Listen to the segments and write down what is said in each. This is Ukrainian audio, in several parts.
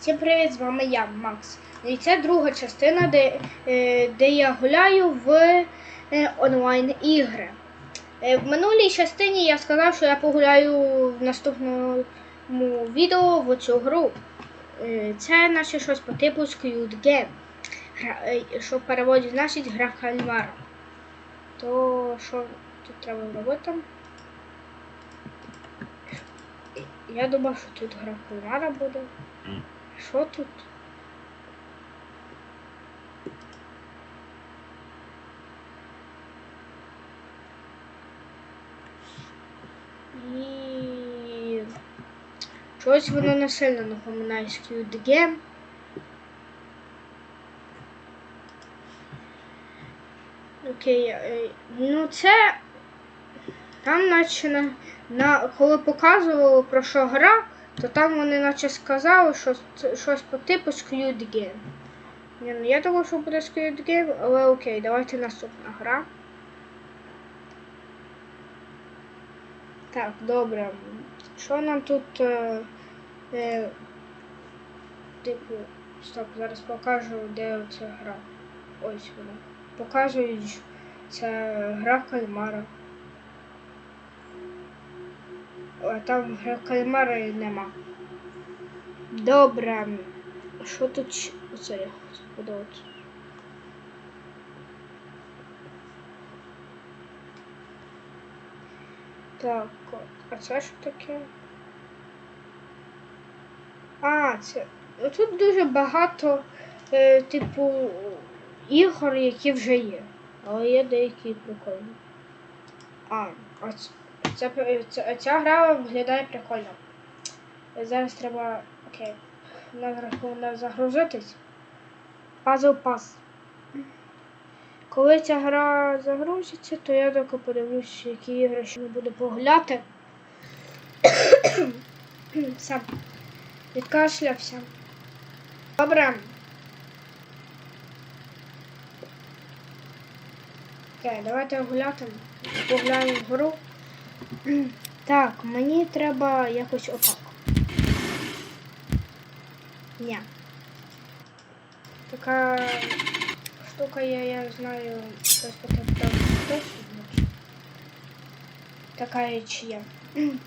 Всім привіт, з вами я, Макс. І це друга частина, де, е, де я гуляю в е, онлайн-ігри. Е, В минулій частині я сказав, що я погуляю в наступному відео в цю гру. Це наче щось по типу Squid Game. Що в переводі значить гра кальмара. То що тут треба робити? Я думав, що тут гра кальмара буде. Що тут? І... Чогось воно не сильно напоминає Squid Game. Окей, е, ну це там наче на, на коли показували про що гра, то там вони наче сказали, що щось по типу Squid Game. Ні, ну я думав, що буде Squid Game, але окей, давайте наступна гра. Так, добре. Що нам тут. Е, е, типу. Стоп, зараз покажу, де оця гра. Ось вона. Показують, це гра кальмара. А там гра кальмара нема. Добре. Що тут? Оце я. Так, а це що таке? А, це. ну, Тут дуже багато, е, типу, ігор, які вже є. Але є деякі прикольні. А, а ц- ця, ця, ця гра виглядає прикольно. Е, Зараз треба. Окей. Вона загрузитись. Puzzle Pass. Коли ця гра загрузиться, то я таки подивлюсь, які ігри ще не буду погуляти. Сам відкашлявся. Добре. Окей, давайте гуляти. Погуляємо в гру. Так, мені треба якось отак. Ні. Така штука є, я знаю, щось там значить. Така річ є.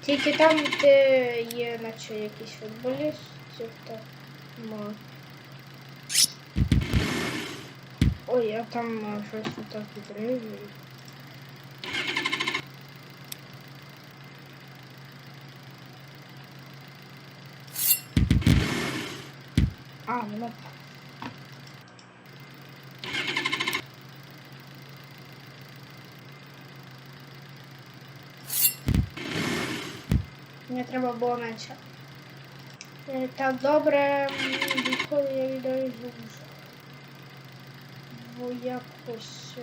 Тільки там, де є, наче якийсь футболіст, хто мало. Ой, я там щось не так А, ну. Мені треба було менше. Е, Так, добре, відколи я віддаю звук. В якось.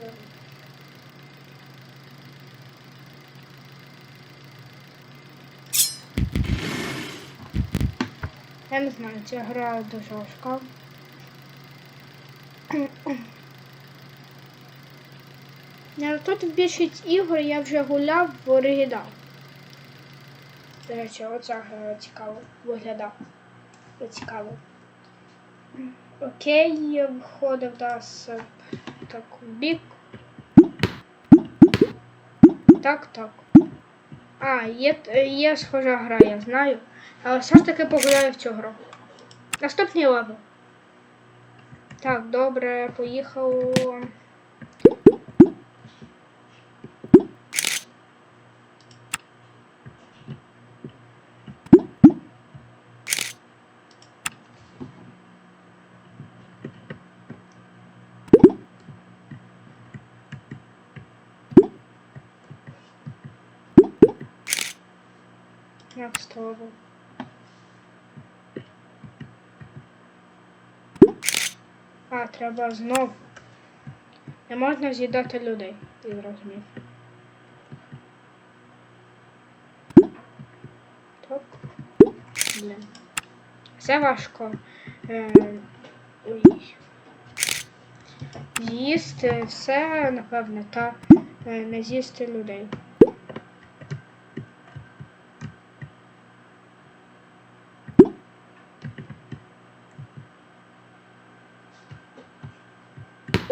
Я не знаю, ця гра дуже важка. Тут в більшість ігор я вже гуляв в оригінал. До речі, оця гра цікаво виглядав. Цікаво. Окей, входив в нас так в бік. Так, так. А, є, є схожа гра, я знаю. Але все ж таки погуляю в цю гру. Наступний левел. Так, добре, поїхав. Як столову. А, треба знов. Не можна з'їдати людей, ти зрозумів. Так. Блін. Все важко. Е, ой. З'їсти все, напевне, та е, не з'їсти людей.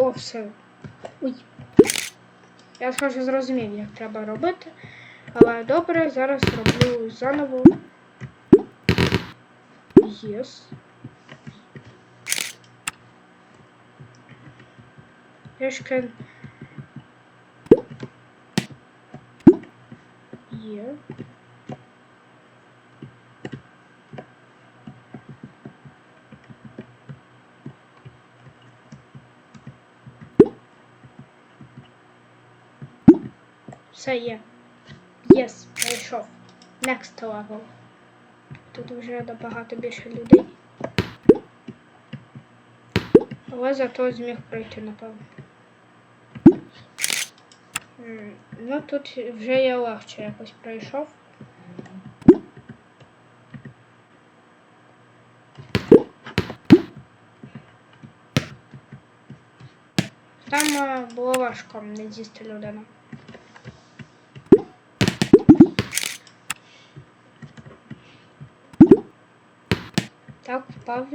О, все. Ой. Я схоже зрозумів, як треба робити. Але добре, зараз роблю заново. Єс. Трішки. Є. Все є. Єс, пройшов. Next level. Тут вже набагато більше людей. Але зато зміг пройти, напевно. Ну тут вже я легше якось пройшов. Там е, було важко не з'їсти людину. Так, впав.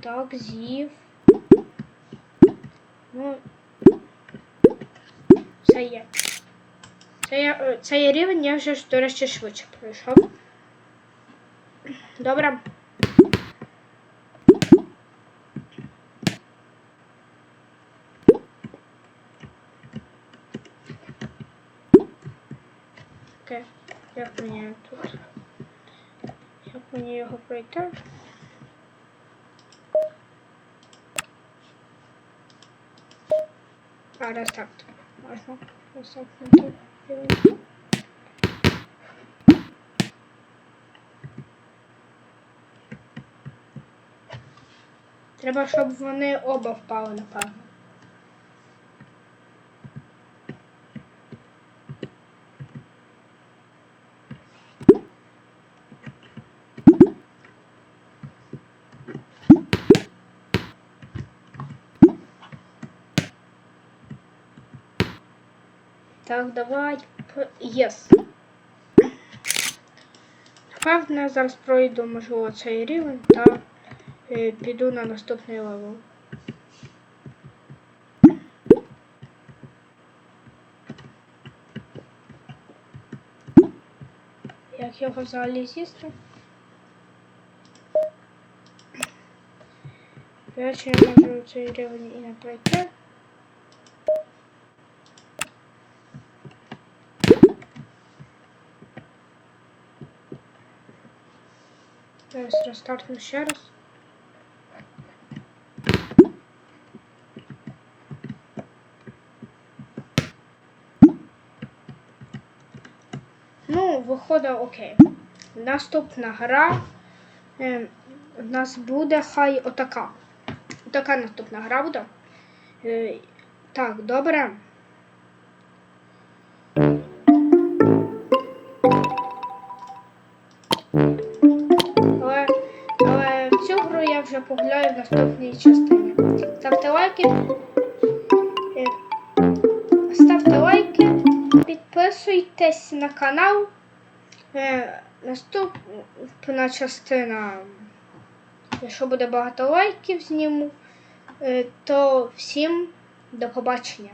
Так, з'їв. Ну. Це є. Це є, е, це є рівень, я вже до речі, швидше пройшов. Добре. Окей, як мені тут? Мені його пройти? А, рестарт. Можна рестартнути. Треба, щоб вони оба впали, напевно. Так, давай. П- Єс. Напевно, зараз пройду, можливо, цей рівень та е, піду на наступний левел. Як його взагалі з'їсти? До речі, я можу цей рівень і не пройти. Зараз рестартну ще раз. Ну, виходить окей. Наступна гра е, в нас буде хай отака. Отака наступна гра буде. Е, так, добре. Вже погуляю в наступній частині. Ставте лайки. е, Ставте лайки, підписуйтесь на канал. Е, Наступна частина, якщо буде багато лайків зніму, е, то всім до побачення.